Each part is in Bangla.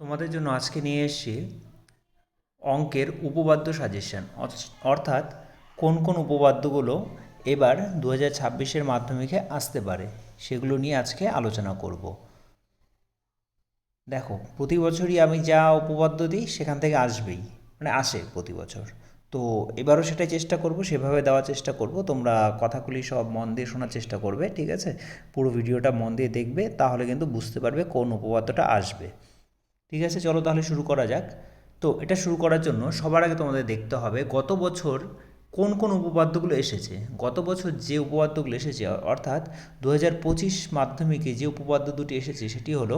তোমাদের জন্য আজকে নিয়ে এসেছি অঙ্কের উপপাদ্য সাজেশন অর্থাৎ কোন কোন উপপাদ্যগুলো এবার দু হাজার ছাব্বিশের মাধ্যমিকে আসতে পারে, সেগুলো নিয়ে আজকে আলোচনা করব। দেখো, প্রতি বছরই আমি যা উপপাদ্য দিই সেখান থেকে আসবেই মানে আসে প্রতি বছর। তো এবারও সেটাই চেষ্টা করব, সেভাবে দেওয়ার চেষ্টা করব। তোমরা কথাগুলি সব মন দিয়ে শোনার চেষ্টা করবে, ঠিক আছে? পুরো ভিডিওটা মন দিয়ে দেখবে, তাহলে কিন্তু বুঝতে পারবে কোন উপপাদ্যটা আসবে। ঠিক আছে, চলো তাহলে শুরু করা যাক। তো এটা শুরু করার জন্য সবার আগে তোমাদের দেখতে হবে গত বছর কোন কোন উপপাদ্যগুলো এসেছে। গত বছর যে উপপাদ্যগুলো এসেছে, অর্থাৎ দু হাজার পঁচিশ মাধ্যমিকে যে উপপাদ্য দুটি এসেছে সেটি হলো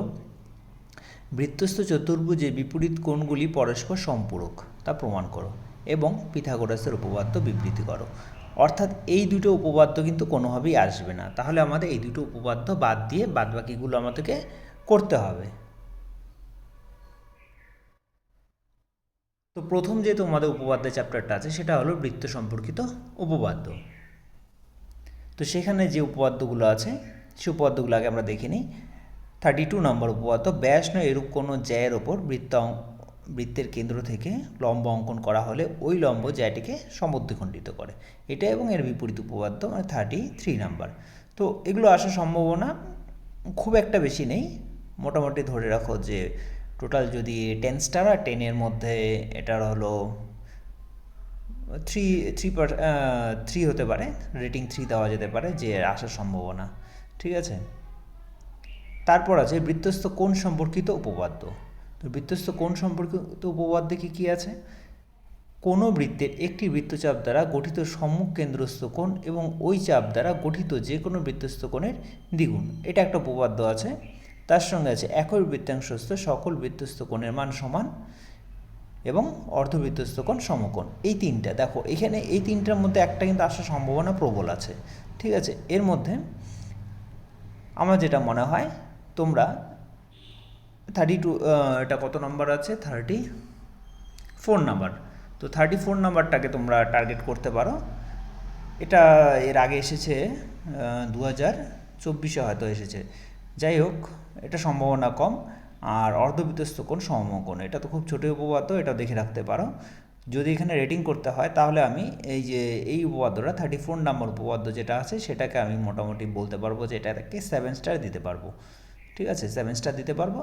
বৃত্তস্থ চতুর্ভুজে বিপরীত কোণগুলি পরস্পর সম্পূরক, তা প্রমাণ করো, এবং পিথাগোরাসের উপপাদ্য বিবৃতি করো। অর্থাৎ এই দুটো উপপাদ্য কিন্তু কোনোভাবেই আসবে না। তাহলে আমাদের এই দুটো উপপাদ্য বাদ দিয়ে বাদবাকিগুলো আমাদেরকে করতে হবে। তো প্রথম যে তোমাদের উপপাদ্য চ্যাপ্টারটা আছে, সেটা হলো বৃত্ত সম্পর্কিত উপপাদ্য। তো সেখানে যে উপপাদ্যগুলো আছে, সে উপপাদ্যগুলো আগে আমরা দেখে নিই। থার্টি টু নম্বর উপপাদ্য ব্যাস নয় এরূপ কোনো জ্যায়ের ওপর বৃত্ত বৃত্তের কেন্দ্র থেকে লম্ব অঙ্কন করা হলে ওই লম্ব জ্যাটিকে সমদ্বিখণ্ডিত করে। এটা এবং এর বিপরীত উপপাদ্য মানে থার্টি থ্রি নাম্বার তো এগুলো আসার সম্ভাবনা খুব একটা বেশি নেই। মোটামুটি ধরে রাখো যে টোটাল যদি টেন স্টার আর টেনের মধ্যে এটার হলো থ্রি থ্রি থ্রি হতে পারে রেটিং থ্রি দেওয়া যেতে পারে, যে আসার সম্ভাবনা, ঠিক আছে? তারপর আছে বৃত্তস্থ কোণ সম্পর্কিত উপপাদ্য। তো বৃত্তস্থ কোণ সম্পর্কিত উপপাদ্যে কী কী আছে? কোনো বৃত্তের একটি বৃত্তচাপ দ্বারা গঠিত সম্মুখ কেন্দ্রস্থ কোণ এবং ওই চাপ দ্বারা গঠিত যে কোনো বৃত্তস্থ কোণের দ্বিগুণ। এটা একটা উপপাদ্য আছে। তার সঙ্গে আছে একই বৃত্তাংশস্থ সকল বৃত্তস্থ কোণের মান সমান এবং অর্ধবৃত্তস্থ কোণ সমকোণ। এই তিনটা, দেখো, এখানে এই তিনটার মধ্যে একটা কিন্তু আসার সম্ভাবনা প্রবল আছে, ঠিক আছে? এর মধ্যে আমার যেটা মনে হয়, তোমরা থার্টি টু এটা কত নম্বর আছে? থার্টি ফোর নাম্বার তো থার্টি ফোর নাম্বারটাকে তোমরা টার্গেট করতে পারো। এটা এর আগে এসেছে দু হাজার চব্বিশে হয়তো এসেছে। যাই হোক এটা সম্ভাবনা কম, আর অর্ধবিতস্ত কোণ সমকোণ এটা তো খুব ছোটো উপপাদ্য এটা দেখে রাখতে পারো। যদি এখানে রেটিং করতে হয়, তাহলে আমি এই যে, এই উপপাদ্যটা থার্টি ফোর নাম্বার উপপাদ্য যেটা আছে, সেটাকে আমি মোটামুটি বলতে পারব যে এটাকে সেভেন স্টার দিতে পারব। ঠিক আছে? সেভেন স্টার দিতে পারব,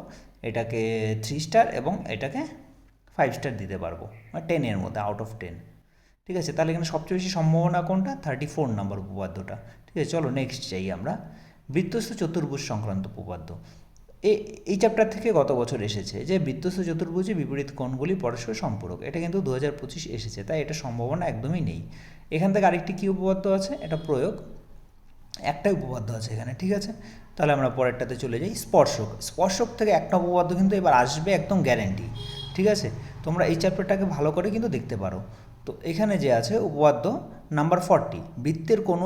এটাকে থ্রি স্টার এবং এটাকে ফাইভ স্টার দিতে পারব মানে টেনের মধ্যে আউট অফ টেন ঠিক আছে? তাহলে এখানে সবচেয়ে বেশি সম্ভাবনা কোনটা? থার্টি ফোর নাম্বার উপপাদ্যটা। ঠিক আছে? চলো নেক্সট যাই আমরা। বৃত্তস্থ চতুর্ভুজ সংক্রান্ত উপপাদ্য। এই চ্যাপ্টার থেকে গত বছর এসেছে যে বৃত্তস্থ চতুর্ভুজে বিপরীত কোণগুলি পরস্পর সম্পূরক। এটা কিন্তু দু হাজার পঁচিশ এসেছে, তাই এটা সম্ভাবনা একদমই নেই। এখান থেকে আরেকটি কী উপপাদ্য আছে? এটা প্রয়োগ। একটাই উপপাদ্য আছে এখানে, ঠিক আছে? তাহলে আমরা পরেরটাতে চলে যাই। স্পর্শক। স্পর্শক থেকে একটা উপপাদ্য কিন্তু এবার আসবে একদম গ্যারেন্টি ঠিক আছে? তোমরা এই চ্যাপ্টারটাকে ভালো করে কিন্তু দেখতে পারো। তো এখানে যে আছে, উপপাদ্য নাম্বার ফর্টি বৃত্তের কোনো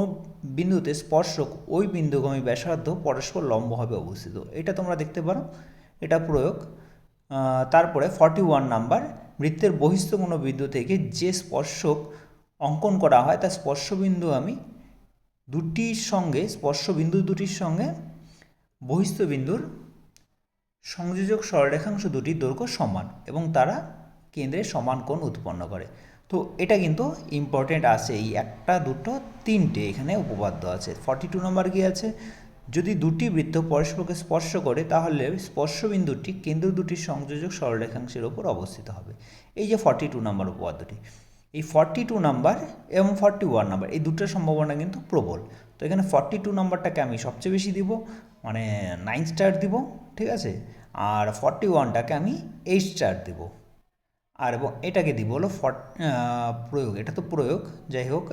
বিন্দুতে স্পর্শক ওই বিন্দুগামী ব্যাসার্ধ পরস্পর লম্বভাবে অবস্থিত। এটা তোমরা দেখতে পারো। এটা প্রয়োগ। তারপরে ফর্টি ওয়ান নাম্বার বৃত্তের বহিস্থ কোনো বিন্দু থেকে যে স্পর্শক অঙ্কন করা হয় তা স্পর্শবিন্দু আমি দুটির সঙ্গে, স্পর্শবিন্দু দুটির সঙ্গে বহিস্থ বিন্দুর সংযোজক সরলরেখাংশ দুটির দৈর্ঘ্য সমান এবং তারা কেন্দ্রে সমান কোণ উৎপন্ন করে। তো এটা কিন্তু ইম্পর্টেন্ট আছে। এই একটা, দুটো, তিনটে এখানে উপপাদ্য আছে। ফর্টি টু নম্বর কি আছে? যদি দুটি বৃত্ত পরস্পরকে স্পর্শ করে, তাহলে স্পর্শবিন্দুটি কেন্দ্র দুটির সংযোজক সরলরেখাংশের ওপর অবস্থিত হবে। এই যে ফর্টি টু নম্বর উপপাদ্যটি, এই ফর্টি টু নাম্বার এবং ফর্টি ওয়ান নাম্বার এই দুটোর সম্ভাবনা কিন্তু প্রবল। তো এখানে ফর্টি টু নাম্বারটাকে আমি সবচেয়ে বেশি দিব মানে নাইন স্টার দিব, ঠিক আছে? আর ফর্টি ওয়ানটাকে আমি এইট স্টার দিব। আর এবং এটাকে দিব হলো ফট প্রয়োগ। এটা তো প্রয়োগ। যাই হোক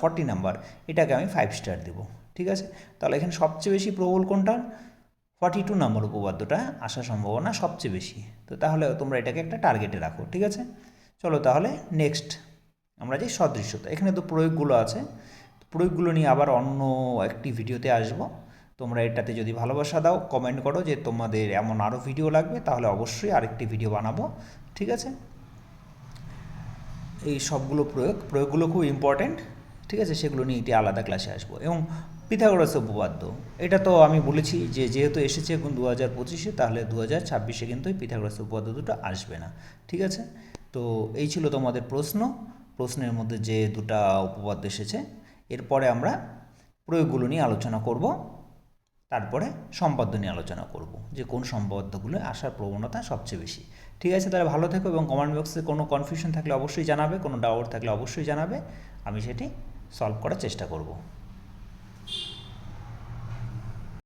ফর্টি নাম্বার এটাকে আমি ফাইভ স্টার দেবো। ঠিক আছে? তাহলে এখানে সবচেয়ে বেশি প্রবল কোনটার ফর্টি টু নাম্বার উপপাদ্যটা আসার সম্ভাবনা সবচেয়ে বেশি। তো তাহলে তোমরা এটাকে একটা টার্গেটে রাখো। ঠিক আছে? চলো তাহলে নেক্সট আমরা যে সদৃশ্যতা। এখানে তো প্রয়োগগুলো আছে। প্রয়োগগুলো নিয়ে আবার অন্য একটি ভিডিওতে আসব। তোমরা এটাতে যদি ভালোবাসা দাও কমেন্ট করো যে তোমাদের এমন আরও ভিডিও লাগবে, তাহলে অবশ্যই আরেকটি ভিডিও বানাবো। ঠিক আছে? এই সবগুলো প্রয়োগ, প্রয়োগগুলো খুব ইম্পর্ট্যান্ট ঠিক আছে? সেগুলো নিয়ে একটি আলাদা ক্লাসে আসব। এবং পিথাগোরাস উপপাদ্য, এটা তো আমি বলেছি যে যেহেতু এসেছে এখন দু হাজার পঁচিশে, তাহলে দু হাজার ছাব্বিশে কিন্তু এই পিথাগোরাস উপপাদ্য দুটো আসবে না, ঠিক আছে? তো এই ছিল তোমাদের প্রশ্ন। প্রশ্নের মধ্যে যে দুটা উপপাদ্য এসেছে, এরপরে আমরা প্রয়োগগুলো নিয়ে আলোচনা করব, তারপরে সম্পাদ্য নিয়ে আলোচনা করব, যে কোন সম্পাদ্যগুলো আসার প্রবণতা সবচেয়ে বেশি। ঠিক আছে, তাহলে ভালো থেকো এবং কমেন্ট বক্সে কোনো কনফিউশন থাকলে অবশ্যই জানাবে, কোনো ডাউট থাকলে অবশ্যই জানাবে। আমি সেটি সলভ করার চেষ্টা করব।